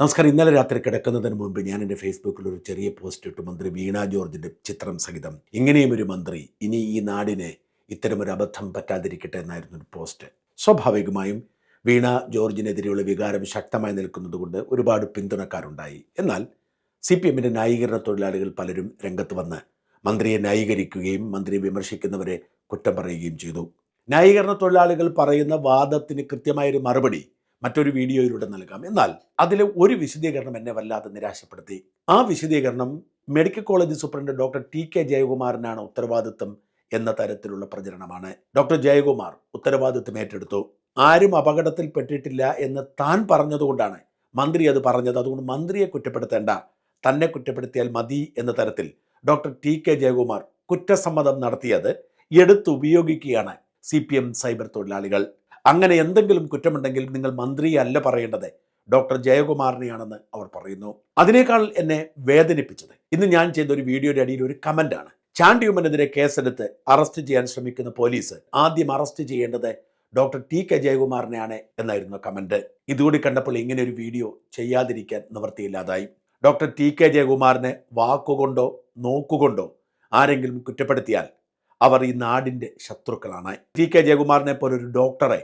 നമസ്കാരം. ഇന്നലെ രാത്രി കിടക്കുന്നതിന് മുമ്പ് ഞാൻ എന്റെ ഫേസ്ബുക്കിൽ ഒരു ചെറിയ പോസ്റ്റ് ഇട്ടു. മന്ത്രി വീണ ജോർജിന്റെ ചിത്രം സഹിതം. ഇങ്ങനെയും ഒരു മന്ത്രി ഇനി ഈ നാടിന് ഇത്തരമൊരു അബദ്ധം പറ്റാതിരിക്കട്ടെ എന്നായിരുന്നു ഒരു പോസ്റ്റ്. സ്വാഭാവികമായും വീണ ജോർജിനെതിരെയുള്ള വികാരം ശക്തമായി നിൽക്കുന്നതുകൊണ്ട് ഒരുപാട് പിന്തുണക്കാരുണ്ടായി. എന്നാൽ സി പി എമ്മിന്റെ ന്യായീകരണ തൊഴിലാളികൾ പലരും രംഗത്ത് വന്ന് മന്ത്രിയെ ന്യായീകരിക്കുകയും മന്ത്രിയെ വിമർശിക്കുന്നവരെ കുറ്റം പറയുകയും ചെയ്തു. ന്യായീകരണ തൊഴിലാളികൾ പറയുന്ന വാദത്തിന് കൃത്യമായൊരു മറുപടി മറ്റൊരു വീഡിയോയിലൂടെ നൽകാം. എന്നാൽ അതിലെ ഒരു വിശദീകരണം എന്നെ വല്ലാതെ നിരാശപ്പെടുത്തി. ആ വിശദീകരണം medical college superintendent doctor T K ജയകുമാറിനാണ് ഉത്തരവാദിത്വം എന്ന തരത്തിലുള്ള പ്രചരണമാണ്. ഡോക്ടർ ജയകുമാർ ഉത്തരവാദിത്വം ഏറ്റെടുത്തു. ആരും അപകടത്തിൽ പെട്ടിട്ടില്ല എന്ന് താൻ പറഞ്ഞതുകൊണ്ടാണ്. മന്ത്രി അത് പറഞ്ഞത്. അതുകൊണ്ട് മന്ത്രിയെ കുറ്റപ്പെടുത്തേണ്ട. തന്നെ കുറ്റപ്പെടുത്തിയാൽ മതി എന്ന തരത്തിൽ ഡോക്ടർ ടി കെ ജയകുമാർ കുറ്റസമ്മതം നടത്തിയത് എടുത്തുപയോഗിക്കുകയാണ് സി പി എം സൈബർ തൊഴിലാളികൾ. അങ്ങനെ എന്തെങ്കിലും കുറ്റമുണ്ടെങ്കിൽ നിങ്ങൾ മന്ത്രിയല്ല പറയേണ്ടത്. ഡോക്ടർ ജയകുമാറിനെയാണെന്ന് അവർ പറയുന്നു. അതിനേക്കാൾ എന്നെ വേദനിപ്പിച്ചത്. ഇന്ന് ഞാൻ ചെയ്ത ഒരു വീഡിയോയുടെ അടിയിൽ ഒരു കമന്റാണ്. ചാണ്ടിയുമ്മനെതിരെ കേസെടുത്ത് അറസ്റ്റ് ചെയ്യാൻ ശ്രമിക്കുന്ന പോലീസ് ആദ്യം അറസ്റ്റ് ചെയ്യേണ്ടത് ഡോക്ടർ ടി കെ ജയകുമാറിനെയാണ് എന്നായിരുന്നു കമന്റ്. ഇതുകൂടി കണ്ടപ്പോൾ ഇങ്ങനെ ഒരു വീഡിയോ ചെയ്യാതിരിക്കാൻ നിവൃത്തിയില്ലാതായി. ഡോക്ടർ ടി കെ ജയകുമാറിനെ വാക്കുകൊണ്ടോ നോക്കുകൊണ്ടോ ആരെങ്കിലും കുറ്റപ്പെടുത്തിയാൽ അവർ ഈ നാടിന്റെ ശത്രുക്കളാണ്. ടി കെ ജയകുമാറിനെ പോലൊരു ഡോക്ടറെ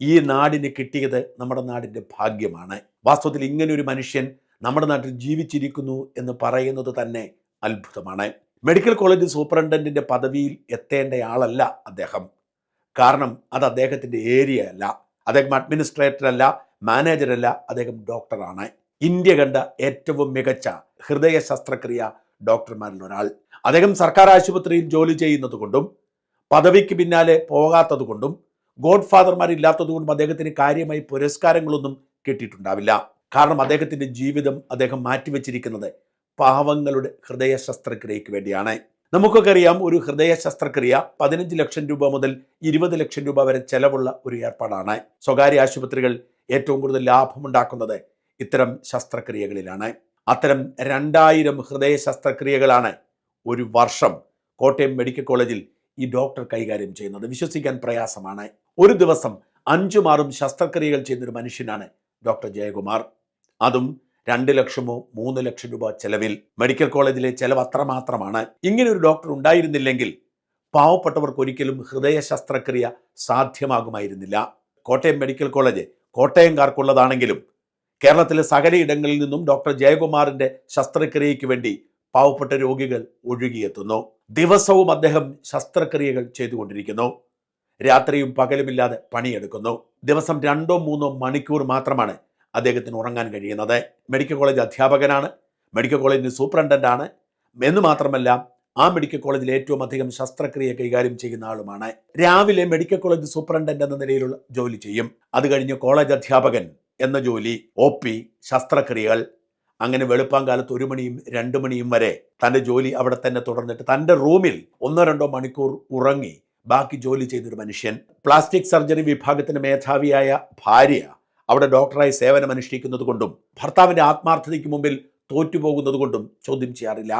ഈ നാടിന് കിട്ടിയത് നമ്മുടെ നാടിന്റെ ഭാഗ്യമാണ്. വാസ്തവത്തിൽ ഇങ്ങനെ ഒരു മനുഷ്യൻ നമ്മുടെ നാട്ടിൽ ജീവിച്ചിരിക്കുന്നു എന്ന് പറയുന്നത് തന്നെ അത്ഭുതമാണ്. മെഡിക്കൽ കോളേജ് സൂപ്രണ്ടന്റിന്റെ പദവിയിൽ എത്തേണ്ടയാളല്ല അദ്ദേഹം. കാരണം അത് അദ്ദേഹത്തിന്റെ ഏരിയ അല്ല അദ്ദേഹം അഡ്മിനിസ്ട്രേറ്റർ അല്ല മാനേജർ അല്ല അദ്ദേഹം ഡോക്ടറാണ്. ഇന്ത്യ കണ്ട ഏറ്റവും മികച്ച ഹൃദയ ശസ്ത്രക്രിയ ഡോക്ടർമാരിൽ ഒരാൾ. അദ്ദേഹം സർക്കാർ ആശുപത്രിയിൽ ജോലി ചെയ്യുന്നത് കൊണ്ടും പദവിക്ക് പിന്നാലെ പോകാത്തത് കൊണ്ടും ഗോഡ് ഫാദർമാരില്ലാത്തത് കൊണ്ടും അദ്ദേഹത്തിന് കാര്യമായി പുരസ്കാരങ്ങളൊന്നും കിട്ടിയിട്ടുണ്ടാവില്ല. കാരണം അദ്ദേഹത്തിന്റെ ജീവിതം അദ്ദേഹം മാറ്റിവെച്ചിരിക്കുന്നത് പാവങ്ങളുടെ ഹൃദയ ശസ്ത്രക്രിയയ്ക്ക് വേണ്ടിയാണ്. നമുക്കൊക്കെ അറിയാം ഒരു ഹൃദയ ശസ്ത്രക്രിയ പതിനഞ്ച് ലക്ഷം രൂപ മുതൽ ഇരുപത് ലക്ഷം രൂപ വരെ ചെലവുള്ള ഒരു ഏർപ്പാടാണ്. സ്വകാര്യ ആശുപത്രികൾ ഏറ്റവും കൂടുതൽ ലാഭമുണ്ടാക്കുന്നത് ഇത്തരം ശസ്ത്രക്രിയകളിലാണ്. അത്തരം രണ്ടായിരം ഹൃദയ ശസ്ത്രക്രിയകളാണ് ഒരു വർഷം കോട്ടയം മെഡിക്കൽ കോളേജിൽ ഈ ഡോക്ടർ കൈകാര്യം ചെയ്യുന്നത്. വിശ്വസിക്കാൻ പ്രയാസമാണ്. ഒരു ദിവസം അഞ്ചും ആറും ശസ്ത്രക്രിയകൾ ചെയ്യുന്നൊരു മനുഷ്യനാണ് ഡോക്ടർ ജയകുമാർ. അതും രണ്ട് ലക്ഷമോ മൂന്ന് ലക്ഷം രൂപ ചെലവിൽ. മെഡിക്കൽ കോളേജിലെ ചെലവ് അത്രമാത്രമാണ് ഇങ്ങനെ ഒരു ഡോക്ടർ ഉണ്ടായിരുന്നില്ലെങ്കിൽ പാവപ്പെട്ടവർക്ക് ഒരിക്കലും ഹൃദയ ശസ്ത്രക്രിയ സാധ്യമാകുമായിരുന്നില്ല. കോട്ടയം മെഡിക്കൽ കോളേജ് കോട്ടയംകാർക്കുള്ളതാണെങ്കിലും കേരളത്തിലെ സകലയിടങ്ങളിൽ നിന്നും ഡോക്ടർ ജയകുമാറിന്റെ ശസ്ത്രക്രിയയ്ക്ക് വേണ്ടി പാവപ്പെട്ട രോഗികൾ ഒഴുകിയെത്തുന്നു. ദിവസവും അദ്ദേഹം ശസ്ത്രക്രിയകൾ ചെയ്തുകൊണ്ടിരിക്കുന്നു. രാത്രിയും പകലുമില്ലാതെ പണിയെടുക്കുന്നു. ദിവസം രണ്ടോ മൂന്നോ മണിക്കൂർ മാത്രമാണ് അദ്ദേഹത്തിന് ഉറങ്ങാൻ കഴിയുന്നത്. മെഡിക്കൽ കോളേജ് അധ്യാപകനാണ്. മെഡിക്കൽ കോളേജിന് സൂപ്രണ്ടന്റാണ് എന്ന് മാത്രമല്ല ആ മെഡിക്കൽ കോളേജിൽ ഏറ്റവും അധികം ശസ്ത്രക്രിയ കൈകാര്യം ചെയ്യുന്ന ആളുമാണ്. രാവിലെ മെഡിക്കൽ കോളേജ് സൂപ്രണ്ടന്റ് എന്ന നിലയിലുള്ള ജോലി ചെയ്യും. അത് കഴിഞ്ഞ് കോളേജ് അധ്യാപകൻ എന്ന ജോലി ഒ പി ശസ്ത്രക്രിയകൾ അങ്ങനെ വെളുപ്പാൻ കാലത്ത് ഒരു മണിയും രണ്ട് മണിയും വരെ തന്റെ ജോലി അവിടെ തന്നെ തുടർന്നിട്ട് തന്റെ റൂമിൽ ഒന്നോ രണ്ടോ മണിക്കൂർ ഉറങ്ങി ബാക്കി ജോലി ചെയ്തൊരു മനുഷ്യൻ. പ്ലാസ്റ്റിക് സർജറി വിഭാഗത്തിന് മേധാവിയായ ഭാര്യ അവിടെ ഡോക്ടറായി സേവനമനുഷ്ഠിക്കുന്നത് കൊണ്ടും ഭർത്താവിന്റെ ആത്മാർത്ഥതയ്ക്ക് മുമ്പിൽ തോറ്റുപോകുന്നത് കൊണ്ടും ചോദ്യം ചെയ്യാറില്ല.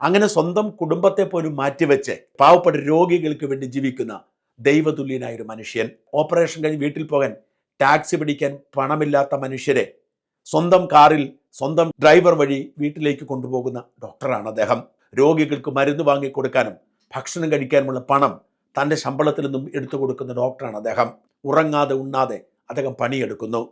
അങ്ങനെ സ്വന്തം കുടുംബത്തെ പോലും മാറ്റിവെച്ച് പാവപ്പെട്ട രോഗികൾക്ക് വേണ്ടി ജീവിക്കുന്ന ദൈവതുല്യനായ ഒരു മനുഷ്യൻ. ഓപ്പറേഷൻ കഴിഞ്ഞ് വീട്ടിൽ പോകാൻ ടാക്സി പിടിക്കാൻ പണമില്ലാത്ത മനുഷ്യരെ സ്വന്തം കാറിൽ സ്വന്തം ഡ്രൈവർ വഴി വീട്ടിലേക്ക് കൊണ്ടുപോകുന്ന ഡോക്ടറാണ് അദ്ദേഹം. രോഗികൾക്ക് മരുന്ന് വാങ്ങിക്കൊടുക്കാനും ഭക്ഷണം കഴിക്കാനുമുള്ള പണം തന്റെ ശമ്പളത്തിൽ നിന്നും എടുത്തു കൊടുക്കുന്ന ഡോക്ടറാണ് അദ്ദേഹം. ഉറങ്ങാതെ ഉണ്ണാതെ അദ്ദേഹം പണിയെടുക്കുന്നു.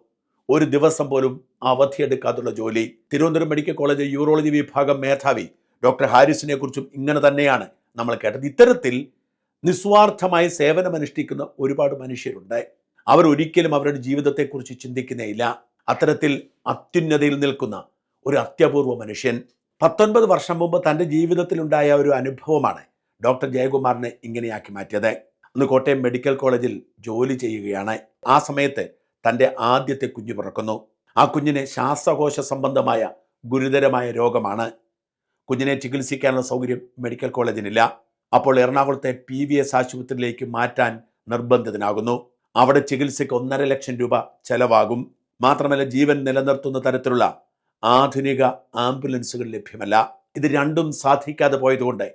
ഒരു ദിവസം പോലും അവധിയെടുക്കാതുള്ള ജോലി. തിരുവനന്തപുരം മെഡിക്കൽ കോളേജ് യൂറോളജി വിഭാഗം മേധാവി ഡോക്ടർ ഹാരിസിനെ കുറിച്ചും ഇങ്ങനെ തന്നെയാണ് നമ്മൾ കേട്ടത്. ഇത്തരത്തിൽ നിസ്വാർത്ഥമായി സേവനമനുഷ്ഠിക്കുന്ന ഒരുപാട് മനുഷ്യരുണ്ട്. അവർ ഒരിക്കലും അവരുടെ ജീവിതത്തെക്കുറിച്ച് ചിന്തിക്കുന്നേയില്ല. അത്തരത്തിൽ അത്യുന്നതയിൽ നിൽക്കുന്ന ഒരു അത്യപൂർവ മനുഷ്യൻ പത്തൊൻപത് വർഷം മുമ്പ് തന്റെ ജീവിതത്തിലുണ്ടായ ഒരു അനുഭവമാണ് ഡോക്ടർ ജയകുമാറിനെ ഇങ്ങനെയാക്കി മാറ്റിയത്. അന്ന് കോട്ടയം മെഡിക്കൽ കോളേജിൽ ജോലി ചെയ്യുകയാണ്. ആ സമയത്ത് തന്റെ ആദ്യത്തെ കുഞ്ഞു പിറക്കുന്നു. ആ കുഞ്ഞിന് ശ്വാസകോശ സംബന്ധമായ ഗുരുതരമായ രോഗമാണ്. കുഞ്ഞിനെ ചികിത്സിക്കാനുള്ള സൗകര്യം മെഡിക്കൽ കോളേജിനില്ല. അപ്പോൾ എറണാകുളത്തെ പി വി എസ് ആശുപത്രിയിലേക്ക് മാറ്റാൻ നിർബന്ധിതനാകുന്നു. അവിടെ ചികിത്സയ്ക്ക് ഒന്നര ലക്ഷം രൂപ ചെലവാകും. മാത്രമല്ല ജീവൻ നിലനിർത്തുന്ന തരത്തിലുള്ള ആധുനിക ആംബുലൻസുകൾ ലഭ്യമല്ല. ഇത് രണ്ടും സാധിക്കാതെ പോയതുകൊണ്ട്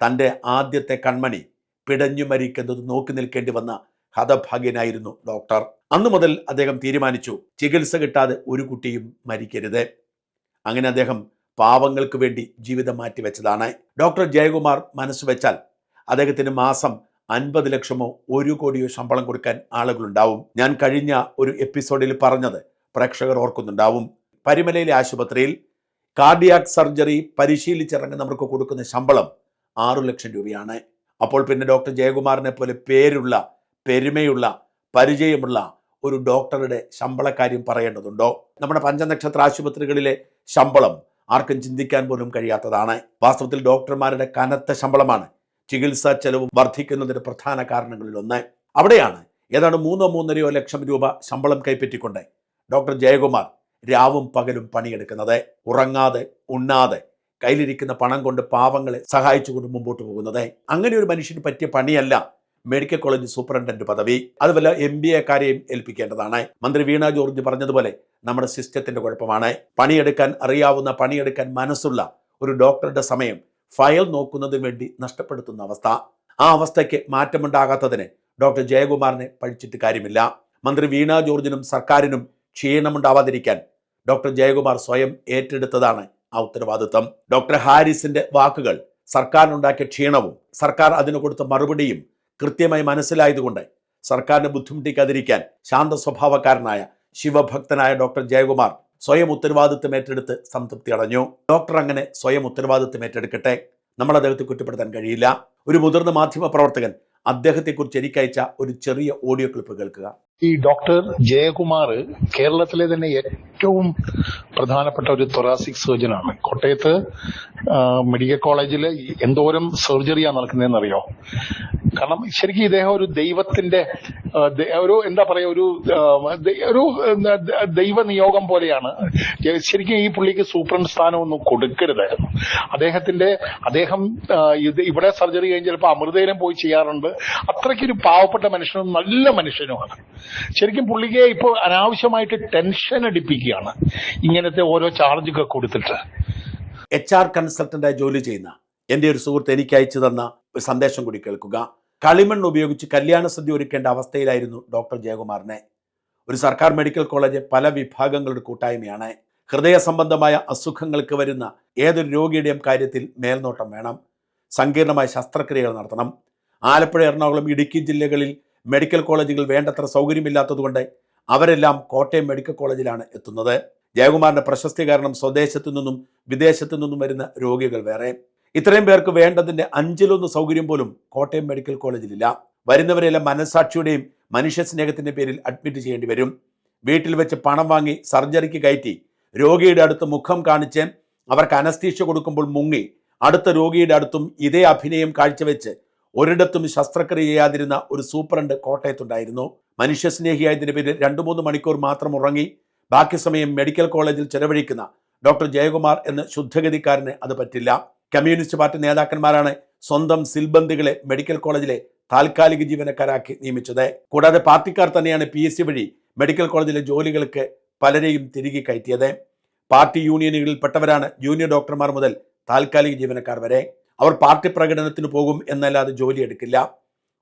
തന്റെ ആദ്യത്തെ കൺമണി പിടഞ്ഞു മരിക്കുന്നത് നോക്കി നിൽക്കേണ്ടി വന്ന ഹതഭാഗ്യനായിരുന്നു ഡോക്ടർ. അന്നു മുതൽ അദ്ദേഹം തീരുമാനിച്ചു ചികിത്സ കിട്ടാതെ ഒരു കുട്ടിയും മരിക്കരുത്. അങ്ങനെ അദ്ദേഹം പാവങ്ങൾക്ക് വേണ്ടി ജീവിതം മാറ്റിവെച്ചതാണ്. ഡോക്ടർ ജയകുമാർ മനസ്സുവെച്ചാൽ അദ്ദേഹത്തിന് മാസം അൻപത് ലക്ഷമോ ഒരു കോടിയോ ശമ്പളം കൊടുക്കാൻ ആളുകളുണ്ടാവും. ഞാൻ കഴിഞ്ഞ ഒരു എപ്പിസോഡിൽ പറഞ്ഞത് പ്രേക്ഷകർ ഓർക്കുന്നുണ്ടാവും. പരിമലയിലെ ആശുപത്രിയിൽ കാർഡിയാക് സർജറി പരിശീലിച്ചിറങ്ങുന്നവർക്ക് കൊടുക്കുന്ന ശമ്പളം ആറു ലക്ഷം രൂപയാണ്. അപ്പോൾ പിന്നെ ഡോക്ടർ ജയകുമാറിനെ പോലെ പേരുള്ള പെരുമയുള്ള പരിചയമുള്ള ഒരു ഡോക്ടറുടെ ശമ്പളക്കാര്യം പറയേണ്ടതുണ്ടോ? നമ്മുടെ പഞ്ചനക്ഷത്ര ആശുപത്രികളിലെ ശമ്പളം ആർക്കും ചിന്തിക്കാൻ പോലും കഴിയാത്തതാണ്. വാസ്തവത്തിൽ ഡോക്ടർമാരുടെ കനത്ത ശമ്പളമാണ് ചികിത്സാ ചെലവ് വർദ്ധിക്കുന്നതിന് പ്രധാന കാരണങ്ങളിൽ ഒന്ന്. അവിടെയാണ് ഏതാണ്ട് മൂന്നോ മൂന്നരയോ ലക്ഷം രൂപ ശമ്പളം കൈപ്പറ്റിക്കൊണ്ട് ഡോക്ടർ ജയകുമാർ രാവും പകലും പണിയെടുക്കുന്നത്. ഉറങ്ങാതെ ഉണ്ണാതെ കയ്യിലിരിക്കുന്ന പണം കൊണ്ട് പാവങ്ങളെ സഹായിച്ചുകൊണ്ട് മുമ്പോട്ട് പോകുന്നത്. അങ്ങനെ ഒരു മനുഷ്യന് പറ്റിയ പണിയല്ല മെഡിക്കൽ കോളേജ് സൂപ്രണ്ടന്റ് പദവി. അതുപോലെ എം ബി എക്കാരെയും ഏൽപ്പിക്കേണ്ടതാണ്. മന്ത്രി വീണ ജോർജ് പറഞ്ഞതുപോലെ നമ്മുടെ സിസ്റ്റത്തിന്റെ കുഴപ്പമാണ്. പണിയെടുക്കാൻ അറിയാവുന്ന പണിയെടുക്കാൻ മനസ്സുള്ള ഒരു ഡോക്ടറുടെ സമയം ഫയൽ നോക്കുന്നതിന് വേണ്ടി നഷ്ടപ്പെടുത്തുന്ന അവസ്ഥ. ആ അവസ്ഥയ്ക്ക് മാറ്റമുണ്ടാകാത്തതിന് ഡോക്ടർ ജയകുമാറിനെ പഴിച്ചിട്ട് കാര്യമില്ല. മന്ത്രി വീണ ജോർജിനും സർക്കാരിനും ക്ഷീണമുണ്ടാവാതിരിക്കാൻ ഡോക്ടർ ജയകുമാർ സ്വയം ഏറ്റെടുത്തതാണ് ആ ഉത്തരവാദിത്വം. ഡോക്ടർ ഹാരിസിന്റെ വാക്കുകൾ സർക്കാരിനുണ്ടാക്കിയ ക്ഷീണവും സർക്കാർ അതിന് കൊടുത്ത മറുപടിയും കൃത്യമായി മനസ്സിലായതുകൊണ്ട് സർക്കാരിനെ ബുദ്ധിമുട്ടിക്കാതിരിക്കാൻ ശാന്ത സ്വഭാവക്കാരനായ ശിവഭക്തനായ ഡോക്ടർ ജയകുമാർ സ്വയം ഉത്തരവാദിത്വം ഏറ്റെടുത്ത് സംതൃപ്തി അടഞ്ഞു. ഡോക്ടർ അങ്ങനെ സ്വയം ഉത്തരവാദിത്വം ഏറ്റെടുക്കട്ടെ. നമ്മൾ അദ്ദേഹത്തെ കുറ്റപ്പെടുത്താൻ കഴിയില്ല. ഒരു മുതിർന്ന മാധ്യമ പ്രവർത്തകൻ അദ്ദേഹത്തെക്കുറിച്ച് എനിക്കയച്ച ഒരു ചെറിയ ഓഡിയോ ക്ലിപ്പ് കേൾക്കുക. ഈ ഡോക്ടർ ജയകുമാർ കേരളത്തിലെ തന്നെ ഏറ്റവും പ്രധാനപ്പെട്ട ഒരു തൊറാസിക് സർജനാണ് കോട്ടയത്ത് മെഡിക്കൽ കോളേജിൽ എന്തോരം സർജറിയാണ് നടക്കുന്നതെന്ന് അറിയോ കാരണം ശരിക്കും ഇദ്ദേഹം ഒരു ദൈവത്തിന്റെ ഒരു എന്താ പറയാ ഒരു ഒരു ദൈവ നിയോഗം പോലെയാണ്. ശരിക്കും ഈ പുള്ളിക്ക് സൂപ്രണ്ട് സ്ഥാനമൊന്നും കൊടുക്കരുതായിരുന്നു. അദ്ദേഹത്തിന്റെ അദ്ദേഹം ഇവിടെ സർജറി കഴിഞ്ഞ് ചിലപ്പോൾ അമൃതയിലും പോയി ചെയ്യാറുണ്ട്. അത്രയ്ക്കൊരു പാവപ്പെട്ട മനുഷ്യനും നല്ല മനുഷ്യനുമാണ്. ശരിക്കും പുള്ളിക്ക് ഇപ്പോൾ അനാവശ്യമായിട്ട് ടെൻഷൻ അടിപ്പിക്കുകയാണ് ഇങ്ങനത്തെ ഓരോ ചാർജൊക്കെ കൊടുത്തിട്ട്. എച്ച് ആർ കൺസൾട്ടന്റായി ജോലി ചെയ്യുന്ന എന്റെ ഒരു സുഹൃത്ത് എനിക്ക് അയച്ചു തന്ന സന്ദേശം കൂടി കേൾക്കുക. കളിമണ്ണ് ഉപയോഗിച്ച് കല്യാണ സദ്യ ഒരുക്കേണ്ട അവസ്ഥയിലായിരുന്നു ഡോക്ടർ ജയകുമാറിനെ. ഒരു സർക്കാർ മെഡിക്കൽ കോളേജ് പല വിഭാഗങ്ങളുടെ കൂട്ടായ്മയാണ്. ഹൃദയ സംബന്ധമായ അസുഖങ്ങൾക്ക് വരുന്ന ഏതൊരു രോഗിയുടെയും കാര്യത്തിൽ മേൽനോട്ടം വേണം. സങ്കീർണമായ ശസ്ത്രക്രിയകൾ നടത്തണം. ആലപ്പുഴ എറണാകുളം ഇടുക്കി ജില്ലകളിൽ മെഡിക്കൽ കോളേജുകൾ വേണ്ടത്ര സൗകര്യമില്ലാത്തതുകൊണ്ട് അവരെല്ലാം കോട്ടയം മെഡിക്കൽ കോളേജിലാണ് എത്തുന്നത്. ജയകുമാറിന്റെ പ്രശസ്തി കാരണം സ്വദേശത്തു നിന്നും വിദേശത്തു നിന്നും വരുന്ന രോഗികൾ വേറെ. ഇത്രയും പേർക്ക് വേണ്ടതിന്റെ അഞ്ചിലൊന്ന് സൗകര്യം പോലും കോട്ടയം മെഡിക്കൽ കോളേജിലില്ല. വരുന്നവരെല്ലാം മനസാക്ഷിയുടെയും മനുഷ്യ സ്നേഹത്തിന്റെ പേരിൽ അഡ്മിറ്റ് ചെയ്യേണ്ടി വരും. വീട്ടിൽ വെച്ച് പണം വാങ്ങി സർജറിക്ക് കയറ്റി രോഗിയുടെ അടുത്ത് മുഖം കാണിച്ച് അവർക്ക് അനസ്തീഷ്യ കൊടുക്കുമ്പോൾ മുങ്ങി. അടുത്ത രോഗിയുടെ അടുത്തും ഇതേ അഭിനയം കാഴ്ചവെച്ച് ഒരിടത്തും ശസ്ത്രക്രിയ ചെയ്യാതിരുന്ന ഒരു സൂപ്രണ്ട് കോട്ടയത്തുണ്ടായിരുന്നു. മനുഷ്യസ്നേഹിയായതിന്റെ പേരിൽ രണ്ടു മൂന്ന് മണിക്കൂർ മാത്രം ഉറങ്ങി ബാക്കി സമയം മെഡിക്കൽ കോളേജിൽ ചെലവഴിക്കുന്ന ഡോക്ടർ ജയകുമാർ എന്ന ശുദ്ധഗതിക്കാരന് അത് പറ്റില്ല. കമ്മ്യൂണിസ്റ്റ് പാർട്ടി നേതാക്കന്മാരാണ് സ്വന്തം സിൽബന്ദികളെ മെഡിക്കൽ കോളേജിലെ താൽക്കാലിക ജീവനക്കാരാക്കി നിയമിച്ചത്. കൂടാതെ പാർട്ടിക്കാർ തന്നെയാണ് പി എസ് സി വഴി മെഡിക്കൽ കോളേജിലെ ജോലികൾക്ക് പലരെയും തിരികെ കയറ്റിയത്. പാർട്ടി യൂണിയനുകളിൽപ്പെട്ടവരാണ് ജൂനിയർ ഡോക്ടർമാർ മുതൽ താൽക്കാലിക ജീവനക്കാർ വരെ. അവർ പാർട്ടി പ്രകടനത്തിന് പോകും എന്നല്ലാതെ ജോലി എടുക്കില്ല.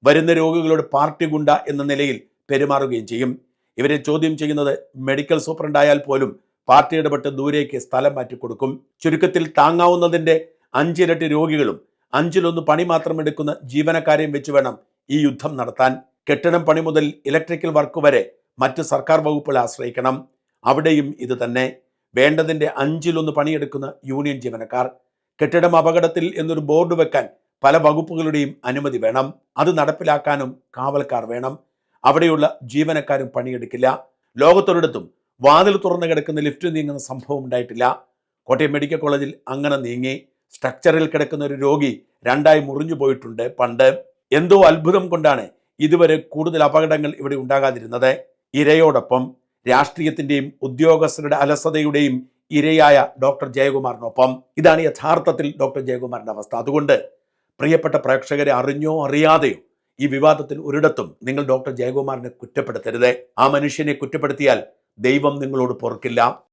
വരുന്ന രോഗികളോട് പാർട്ടി ഗുണ്ട എന്ന നിലയിൽ പെരുമാറുകയും ചെയ്യും. ഇവരെ ചോദ്യം ചെയ്യുന്നത് മെഡിക്കൽ സൂപ്രണ്ടായാൽ പോലും പാർട്ടി ഇടപെട്ട് ദൂരേക്ക് സ്ഥലം മാറ്റിക്കൊടുക്കും ചുരുക്കത്തിൽ താങ്ങാവുന്നതിന്റെ അഞ്ചിരട്ടി രോഗികളും അഞ്ചിലൊന്ന് പണി മാത്രം എടുക്കുന്ന ജീവനക്കാരെയും വെച്ച് വേണം ഈ യുദ്ധം നടത്താൻ. കെട്ടിടം പണി മുതൽ ഇലക്ട്രിക്കൽ വർക്ക് വരെ മറ്റ് സർക്കാർ വകുപ്പുകളെ ആശ്രയിക്കണം. അവിടെയും ഇത് തന്നെ. വേണ്ടതിന്റെ അഞ്ചിലൊന്ന് പണിയെടുക്കുന്ന യൂണിയൻ ജീവനക്കാർ. കെട്ടിടം അപകടത്തിൽ എന്നൊരു ബോർഡ് വെക്കാൻ പല വകുപ്പുകളുടെയും അനുമതി വേണം. അത് നടപ്പിലാക്കാനും കാവൽക്കാർ വേണം. അവിടെയുള്ള ജീവനക്കാരും പണിയെടുക്കില്ല. ലോകത്തൊരിടത്തും വാതിൽ തുറന്നു കിടക്കുന്ന ലിഫ്റ്റ് നീങ്ങുന്ന സംഭവം ഉണ്ടായിട്ടില്ല. കോട്ടയം മെഡിക്കൽ കോളേജിൽ അങ്ങനെ നീങ്ങി. സ്ട്രക്ചറിൽ കിടക്കുന്ന ഒരു രോഗി രണ്ടായി മുറിഞ്ഞു പോയിട്ടുണ്ട് പണ്ട്. എന്തോ അത്ഭുതം കൊണ്ടാണ് ഇതുവരെ കൂടുതൽ അപകടങ്ങൾ ഇവിടെ ഉണ്ടാകാതിരുന്നത്. ഇരയോടൊപ്പം രാഷ്ട്രീയത്തിന്റെയും ഉദ്യോഗസ്ഥരുടെ അലസതയുടെയും ഇരയായ ഡോക്ടർ ജയകുമാറിനൊപ്പം. ഇതാണ് യഥാർത്ഥത്തിൽ ഡോക്ടർ ജയകുമാറിന്റെ അവസ്ഥ. അതുകൊണ്ട് പ്രിയപ്പെട്ട പ്രേക്ഷകരെ അറിഞ്ഞോ അറിയാതെയോ ഈ വിവാദത്തിൽ ഒരിടത്തും നിങ്ങൾ ഡോക്ടർ ജയകുമാറിനെ കുറ്റപ്പെടുത്തരുത്. ആ മനുഷ്യനെ കുറ്റപ്പെടുത്തിയാൽ ദൈവം നിങ്ങളോട് പൊറുക്കില്ല.